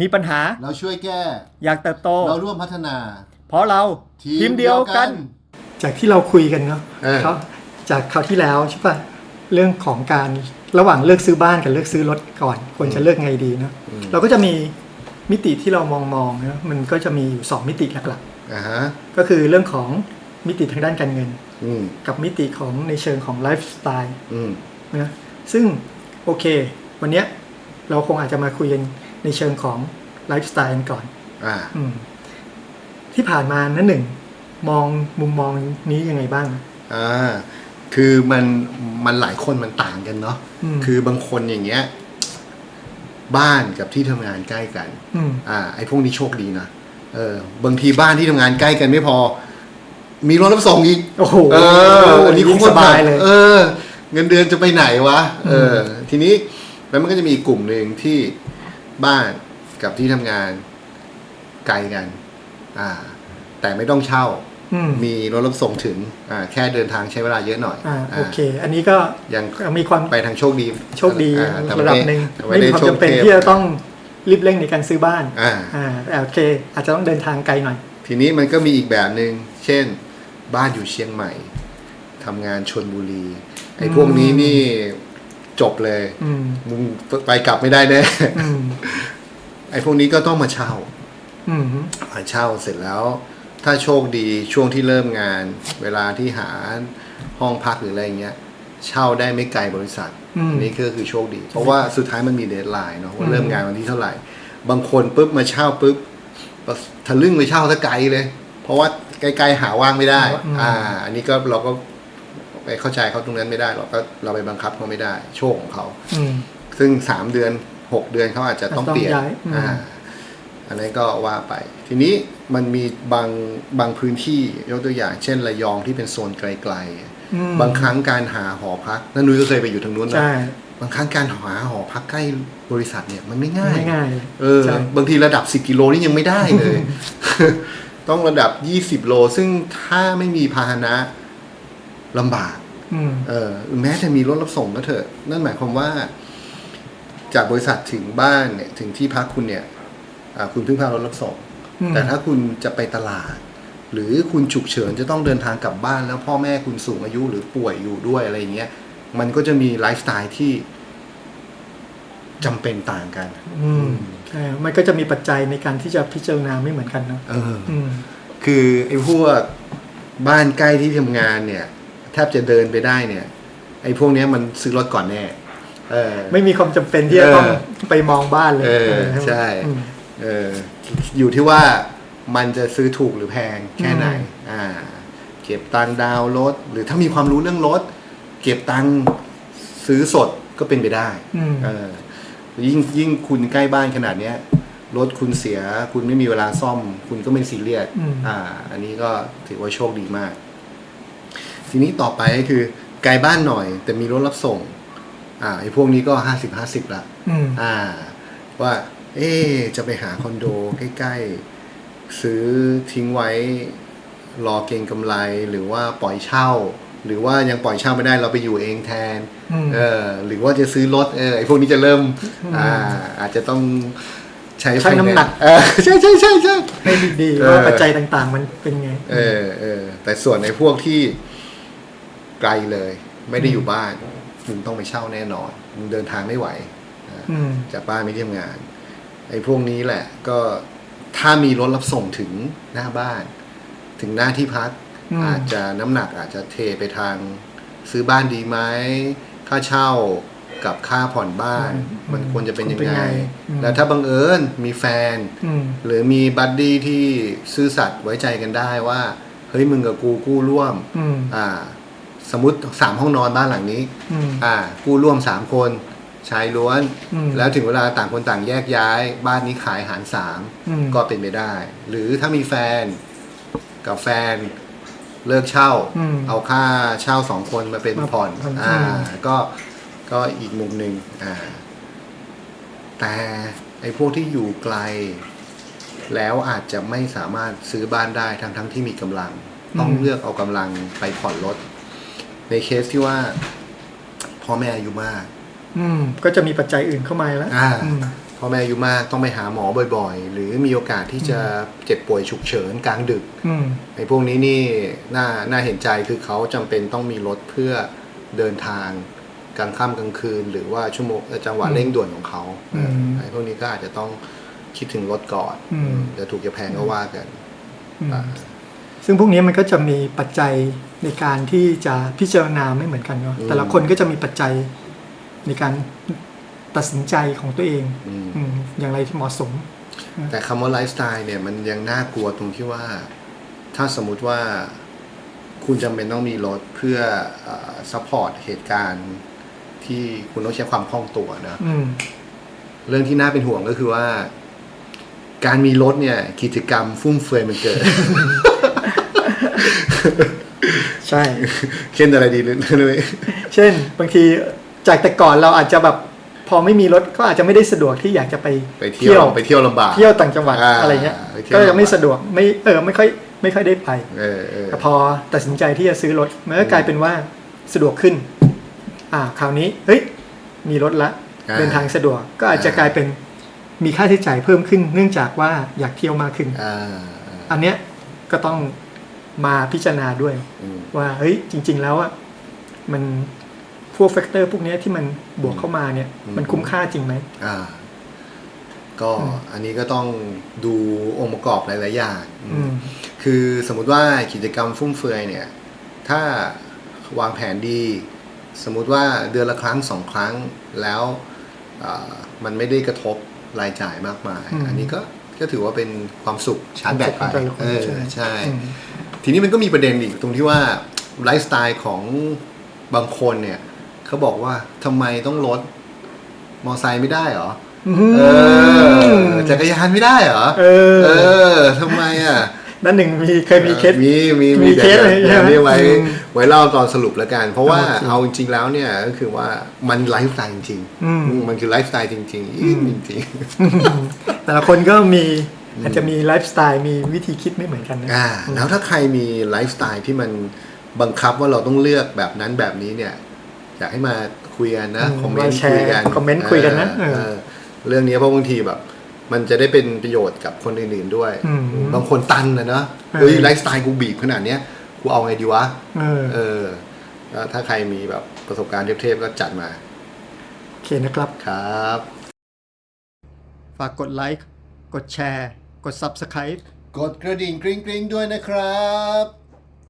มีปัญหา เราช่วยแก้ อยากเติบโต เราร่วมพัฒนา เพราะเราทีมเดียวกัน จากที่เราคุยกันเนาะเออ เขาจากคราวที่แล้วใช่ปะเรื่องของการระหว่างเลือกซื้อบ้านกับเลือกซื้อรถก่อน ควรจะเลือกไงดีเนาะเราก็จะมีมิติที่เรามองมองๆนะมันก็จะมีอยู่สองมิติหลักอ่าฮะๆ ก็คือเรื่องของมิติทางด้านการเงิน อืมกับมิติของในเชิงของไลฟ์สไตล์ อืมนะซึ่งโอเค วันเนี้ยเราคงอาจจะมาคุยกัน ในเชิงของไลฟ์สไตล์กันก่อนอ่าอืมที่ผ่านมานั่นหนึ่ง มองมุมมองนี้ยังไงบ้าง อ่าคือมันมันหลายคนมันต่างกันเนาะอืม คือบางคนอย่างเงี้ย บ้านกับที่ทำงานใกล้กัน อืม อ่าไอ้พวกนี้โชคดีนะเออบางทีบ้านที่ทำงานใกล้กันไม่พอ มีรถรับส่งอีกโอ้โหเอออันนี้ยิ่งโคตรสบายเลย เออ เงินเดือนจะไปไหนวะเออทีนี้แล้วมันก็จะมีอีกกลุ่มหนึ่งที่ บ้านกับที่ทำงานไกลกัน อ่า แต่ไม่ต้องเช่า อืมมีรถรับส่งถึง อ่า แค่เดินทางใช้เวลาเยอะหน่อยอ่าอ่าโอเค อันนี้ก็ยังมีความไปทางโชคดีโชคดีอ่าแต่ระดับหนึ่งแต่ไม่มีความจำเป็นโชที่จะต้องรีบเร่งในการซื้อบ้าน อ่า อ่าแต่โอเค อาจจะต้องเดินทางไกลหน่อย ทีนี้มันก็มีอีกแบบหนึ่ง เช่น บ้านอยู่เชียงใหม่ทำงานชนบุรี ไอ้พวกนี้นี่ จบเลยอืมมึงไปกลับไม่ได้แน่อืมไอ้พวกนี้ก็ต้องมาเช่าอืมมาเช่าเสร็จแล้ว ถ้าโชคดีช่วงที่เริ่มงาน เวลาที่หาห้องพักหรืออะไรเงี้ย เช่าได้ไม่ไกลบริษัทอืมอันนี้ก็คือโชคดี เพราะว่าสุดท้ายมันมีเดทไลน์เนาะว่าอืมเริ่มงานวันที่เท่าไหร่ บางคนปุ๊บมาเช่าปุ๊บทะลึ่งไปเช่าซะไกลเลย เพราะว่าใกล้ๆหาว่างไม่ได้ อ่า อันนี้ก็เราก็ ไปเข้าใจเขาตรงนั้นไม่ได้เราก็เราไปบังคับเขาไม่ได้ โชคของเขาอืมซึ่งสามเดือนหกเดือนเขาอาจจะต้องต้องเปลี่ยนย้ายอืมอ่าอันนั้นก็ว่าไป ทีนี้มันมีบางบางพื้นที่ยกตัวอย่าง เช่นระยองที่เป็นโซนไกลอืมๆบางครั้งการหาหอพักนั่นนุ้ยก็เคยไปอยู่ทางนู้นนะใช่บางครั้งการหาหอพักใกล้บริษัทเนี่ยมันไม่ง่ายไม่ง่ายเออใช่บางทีระดับ 10 กิโลนี่ยังไม่ได้เลย ต้องระดับ 20 โล ซึ่งถ้าไม่มีพาหนะลำบากอืม เออ แม้จะมีรถรับส่งก็เถอะ นั่นหมายความว่า จากบริษัทถึงบ้านเนี่ย ถึงที่พักคุณเนี่ยอ่าคุณพึ่งพารถรับส่งอืมแต่ถ้าคุณจะไปตลาด หรือคุณฉุกเฉินจะต้องเดินทางกลับบ้าน แล้วพ่อแม่คุณสูงอายุหรือป่วยอยู่ด้วยอะไรอย่างเงี้ย มันก็จะมีไลฟ์สไตล์ที่จำเป็นต่างกัน อืมใช่มันก็จะมีปัจจัยในการที่จะพิจารณาไม่เหมือนกันเนาะเอออืมคือไอ้พวกบ้านใกล้ที่ทำงานเนี่ย แทบจะเดินไปได้เนี่ยไอ้พวกเนี้ยมันซื้อรถก่อนแน่เออ ไม่มีความจำเป็นที่จะต้องไปมองบ้านเลยเออเออใช่ อืม เอออยู่ที่ว่ามันจะซื้อถูกหรือแพงแค่ไหน อืม อ่า เก็บตังค์ดาวน์รถ หรือถ้ามีความรู้เรื่องรถ เก็บตังค์ซื้อสดก็เป็นไปได้ อืม เออ ยิ่งยิ่งคุณใกล้บ้านขนาดเนี้ยรถคุณเสีย คุณไม่มีเวลาซ่อม คุณก็ไม่ซีเรียสอืม อ่า อันนี้ก็ถือว่าโชคดีมาก ทีนี้ต่อไปก็คือไกลบ้านหน่อย แต่มีรถรับส่ง อ่าไอ้พวกนี้ก็ห้าสิบห้าสิบละอืมอ่า ว่า เอ๊ะจะไปหาคอนโดใกล้ๆ ซื้อทิ้งไว้ รอเก็งกำไรหรือว่าปล่อยเช่า หรือว่ายังปล่อยเช่าไม่ได้เราไปอยู่เองแทน อืม เออหรือว่าจะซื้อรถเออไอ้พวกนี้จะเริ่มอ่า อาจจะต้องใช้ ใช้น้ำหนักเออใช่ใช่ใช่ใช่ ให้ดีเอๆอว่าปัจจัยต่างๆ มันเป็นไง เออเออแต่ส่วนในพวกที่ ไกลเลย ไม่ได้อยู่บ้านมึงต้องไปเช่าแน่นอนมึงเดินทางไม่ไหวอืมจากบ้านไม่ที่ทำงาน ไอ้พวกนี้แหละ ก็ถ้ามีรถรับส่งถึงหน้าบ้าน ถึงหน้าที่พักอืมอาจจะน้ำหนักอาจจะเทไปทางซื้อบ้านดีไหมค่าเช่ากับค่าผ่อนบ้าน มันควรจะเป็นยังไงอืมแล้วถ้าบังเอิญมีแฟนอืมหรือมีบัดดี้ที่ซื่อสัตย์ไว้ใจกันได้ว่า เฮ้ยมึงกับกูกู้ร่วมอืมอ่า สมมติสามห้องนอนบ้านหลังนี้ อืม อ่ากู้ร่วมสามคนชายล้วน อืม แล้วถึงเวลาต่างคนต่างแยกย้าย บ้านนี้ขายหารสามอืม ก็เป็นไปได้ หรือถ้ามีแฟนกับแฟนเลิกเช่า อืมเอาค่าเช่าสองคนมาเป็นมาผ่อนผ่อนอ่า อืม ก็ก็อีกมุมหนึ่งอ่า แต่ไอ้พวกที่อยู่ไกล แล้วอาจจะไม่สามารถซื้อบ้านได้ทั้งทั้งที่มีกำลัง ต้องเลือกเอากำลังไปผ่อนรถ ในเคสที่ว่าพ่อแม่อายุมาก อืม ก็จะมีปัจจัยอื่นเข้ามาแล้วอ่าอืมพ่อแม่อายุมากต้องไปหาหมอบ่อยๆ หรือมีโอกาสที่จะเจ็บป่วยฉุกเฉินกลางดึกอืมไอ้พวกนี้นี่น่าน่าเห็นใจคือเขาจำเป็นต้องมีรถเพื่อเดินทางกลางค่ำกลางคืน หรือว่าชั่วโมงเอ่อจังหวะเร่งด่วนของเขาอืมไอ้พวกนี้ก็อาจจะต้องคิดถึงรถก่อนอืมจะถูกจะแพงก็ว่ากันอืมอ่า ซึ่งพวกนี้มันก็จะมีปัจจัยในการที่จะพิจารณาไม่เหมือนกันเนาะอืมแต่ละคนก็จะมีปัจจัยในการตัดสินใจของตัวเองอืมอืมอย่างไรที่เหมาะสม แต่คำว่าไลฟ์สไตล์เนี่ยมันยังน่ากลัวตรงที่ว่า ถ้าสมมุติว่าคุณจำเป็นต้องมีรถเพื่อซัพพอร์ตเหตุการณ์ที่คุณต้องใช้ความคล่องตัวนะอืมเรื่องที่น่าเป็นห่วงก็คือว่า การมีรถเนี่ย กิจกรรมฟุ่มเฟือยมันเกิด ใช่ เช่นอะไรดีเลยเช่น บางทีจากแต่ก่อนเราอาจจะแบบพอไม่มีรถก็อาจจะไม่ได้สะดวกที่อยากจะไปไปเที่ยวไปเที่ยวลำบากเที่ยวต่างจังหวัดอ่าอะไรเงี้ยไปเที่ยวก็จะไม่สะดวกไม่เออไม่ค่อยไม่ค่อยได้ไปเออเออแต่พอตัดสินใจที่จะซื้อรถมันก็กลายเป็นว่าสะดวกขึ้น อ่าคราวนี้เฮ้ยมีรถละอ่าเดินทางสะดวกก็อาจจะอ่ากลายเป็นมีค่าใช้จ่ายเพิ่มขึ้น เนื่องจากว่าอยากเที่ยวมากขึ้นอ่าอันเนี้ยก็ต้อง มาพิจารณาด้วยอืมว่าเฮ้ยจริง ๆ แล้วอะมันพวกแฟกเตอร์พวกเนี้ยที่มันบวกเข้ามาเนี่ยอืมมันคุ้มค่าจริงไหมอ่า ก็อันนี้ก็ต้องดูองค์ประกอบหลายๆอย่างอืมคือสมมุติว่ากิจกรรมฟุ่มเฟือยเนี่ย ถ้าวางแผนดี สมมุติว่าเดือนละครั้งสองครั้งแล้วอ่ามันไม่ได้กระทบรายจ่ายมากมายอืมอันนี้ก็ก็ถือว่าเป็นความสุขชาร์จแบตไปของแต่ละคนเออใช่ใช่อืม ทีนี้มันก็มีประเด็นอีกตรงที่ว่าไลฟ์สไตล์ของบางคนเนี่ยเขาบอกว่าทำไมต้องลดมอไซค์ไม่ได้เหรอเออจักรยานไม่ได้เหรอเออ เออทำไมอะนั่นหนึ่งมีเคยมีเคสมีมีมีเคสแต่เลยใช่ไหมเดี๋ยวนี้ไว้อืมไว้เล่าตอนสรุปแล้วกัน เพราะว่าโอเคเอาจริงๆแล้วเนี่ยก็คือว่ามันไลฟ์สไตล์จริงๆอืมอืมมันคือไลฟ์สไตล์จริงๆอืมจริงแต่ละคนก็มี อาจจะมีไลฟ์สไตล์มีวิธีคิดไม่เหมือนกันนะๆอ่าแล้วถ้าใครมีไลฟ์สไตล์ที่มันบังคับว่าเราต้องเลือกแบบนั้นแบบนี้เนี่ย อยากให้มาคุยกันนะอืมคอมเมนต์มาแชร์คุยกันคอมเมนต์คุยกันนะเออเออเออเรื่องนี้เพราะบางทีแบบ มันจะได้เป็นประโยชน์กับคนอื่นๆด้วยอืมบางคนตันนะเนาะเออเฮ้ยไลฟ์สไตล์กูบีบขนาดเนี้ยกูเอาไงดีวะเออเออแล้วถ้าใครมีแบบประสบการณ์เทพๆก็จัดมาโอเคนะครับครับ ฝากกดไลค์ กดแชร์ กด Subscribe กดกระดิ่งกริ๊งๆด้วยนะครับ